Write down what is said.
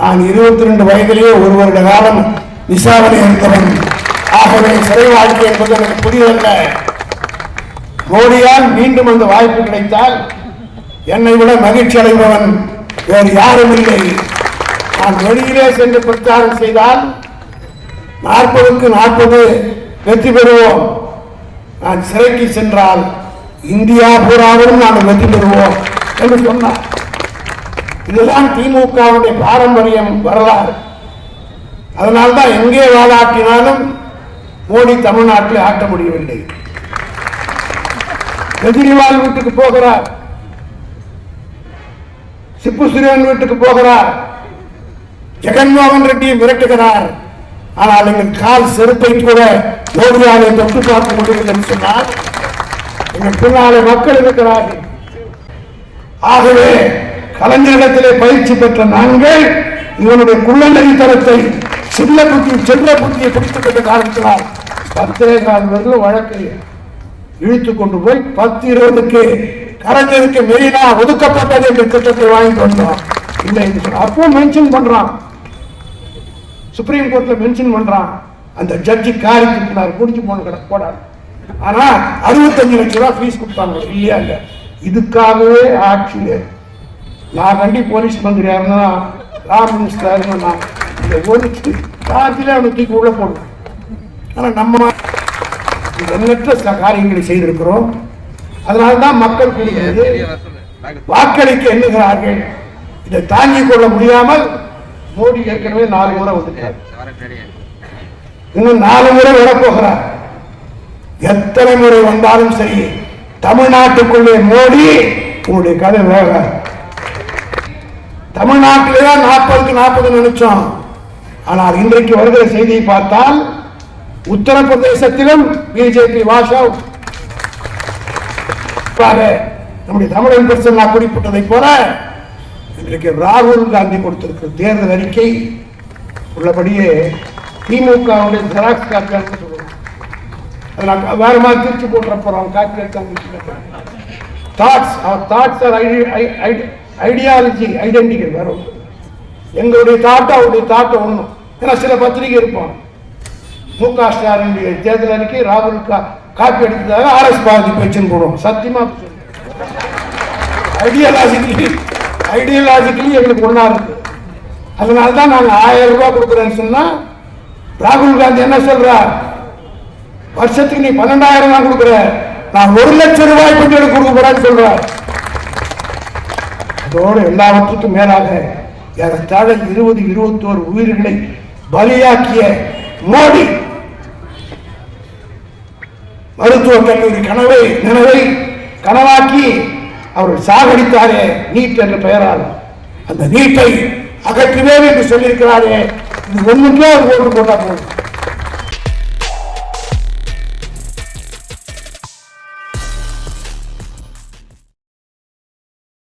நான் இருபத்தி ரெண்டு வயதிலேயே ஒரு வருட காலம் விசாரணை இருந்தவன். ஆகவே சிறை வாழ்க்கை என்பது எனக்கு புரியவில்ல மோடியால் மீண்டும் அந்த வாய்ப்பு கிடைத்தால் என்னை விட மகிழ்ச்சி அடைபவன் வேறு யாரும் இல்லை. நான் வெளியிலே சென்று பிரச்சாரம் செய்தால் நாற்பதுக்கு நாற்பது வெற்றி பெறுவோம். நான் சிறைக்கு சென்றால் இந்தியா பூராவும் நாங்கள் வெற்றி பெறுவோம் என்று சொன்னார். இதுதான் திமுகவுடைய பாரம்பரியம் வரலாறு. அதனால்தான் எங்கே வாழாட்டினாலும் மோடி தமிழ்நாட்டில் ஆட்ட முடியவில்லை. கெஜ்ரிவால் வீட்டுக்கு போகிறார். சிப்பு சுரேன் வீட்டுக்கு போகிறார். ஜெகன்மோகன் ரெட்டியை மிரட்டுகிறார் ஆனால் எங்கள் கால் செருப்பை கூட மோடியாலை தொட்டு பார்க்க முடியவில்லை என்று சொன்னால் எங்கள் பின்னாலே மக்கள் இருக்கிறார்கள். ஆகவே கலைஞரிடத்திலே பயிற்சி பெற்ற நாங்கள் இவனுடைய குள்ளநெறி தரத்தை சில்ல புத்தி செல்ல புத்தியை பிடித்துக் கொண்ட காரணத்தினால் பத்தே கால் வரலும் வழக்கை இழுத்து கொண்டு போய் பத்து இருபதுக்கு கலைஞருக்கு மெரினா ஒதுக்கப்பட்டது என்ற திட்டத்தை வாங்கிட்டு வந்தோம் இல்லை என்று அப்போ மென்ஷன் பண்றான். சுப்ரீம் கோர்ட்ல மென்ஷன் பண்றான். அந்த ஜட்ஜி காரி துப்பினார் குடிச்சு போன கடை போடார் ஆனா அறுபத்தஞ்சு லட்சம் ரூபாய் ஃபீஸ் கொடுத்தாங்க. இல்லையா இல்ல? இதுக்காகவே ஆட்சியில நான் கண்டி போலீஸ் மந்திரி யாருன்னா ராம் மினிஸ்டர் இருந்தா இந்த ஒழிச்சு சார்ஜில் அவனை தூக்கி உள்ள போடுவேன் ஆனால் நம்ம எண்ணற்ற சில காரியங்களை செய்திருக்கிறோம் அதனால்தான் மக்கள் கூடுகிறது வாக்களிக்க எண்ணுகிறார்கள் இதை தாங்கிக் கொள்ள முடியாமல் மோடி ஏற்கனவே நாலு முறை வந்துட்டார் இன்னும் நாலு முறை வரப்போகிறார் எத்தனை முறை வந்தாலும் சரி தமிழ்நாட்டுக்குள்ளே மோடி உங்களுடைய கதை வேற தமிழ்நாட்டிலே தான் நாற்பதுக்கு நாற்பது நினைச்சோம் ஆனால் இன்றைக்கு வருகிற செய்தியை பார்த்தால் உத்தரப்பிரதேசத்திலும் பிஜேபி வாஷ் அவுட் நம்முடைய தமிழன் பிரச்சனை நான் குறிப்பிட்டதை போல இன்றைக்கு ராகுல் காந்தி கொடுத்திருக்கிற தேர்தல் அறிக்கை உள்ளபடியே திமுகவுடைய ஜெராக்ஸ் காப்பியாக சொல்லுவோம் வேற மாதிரி திருச்சி போட்டுற போறோம் காப்பி தாட்ஸ் அவர் தாட்ஸ் ஆர் ஐடியாலஜி ஐடென்டிட்டி வேற ஒன்று எங்களுடைய தாட்டம் அவருடைய தாட்டம் ஒன்றும் ஏன்னா சில பத்திரிகை இருப்போம் மு க ஸ்டாலினுடைய தேர்தல் அறிக்கை ராகுல் கா காப்பி எடுத்ததாக ஆர்எஸ் பாரதி பேச்சுன்னு போடுவோம் சத்தியமா ஐடியாலஜிக்கலி ஐடியாலஜிக்கலி எங்களுக்கு ஒன்றா இருக்கு. அதனால தான் நாங்கள் ஆயிரம் ரூபாய் கொடுக்குறேன்னு சொன்னால் ராகுல் காந்தி என்ன சொல்றார்? வருஷத்துக்கு நீ பன்னெண்டாயிரம் தான் கொடுக்குற. நான் ஒரு லட்சம் ரூபாய் கொஞ்சம் கொடுக்க போறேன்னு சொல்றார். அதோடு எல்லாவற்றுக்கும் மேலாக ஏறத்தாழ இருபது இருபத்தோரு உயிர்களை பலியாக்கிய மோடி. மருத்துவக் கல்லூரி கனவை நினைவை கனவாக்கி அவர்கள் சாகடித்தாரே நீட் என்ற பெயரால். அந்த நீட்டை அகற்றுவேன் என்று சொல்லியிருக்கிறாரே. இது ஒண்ணுக்கே அவர் ஓட்டு போட்டா போதும்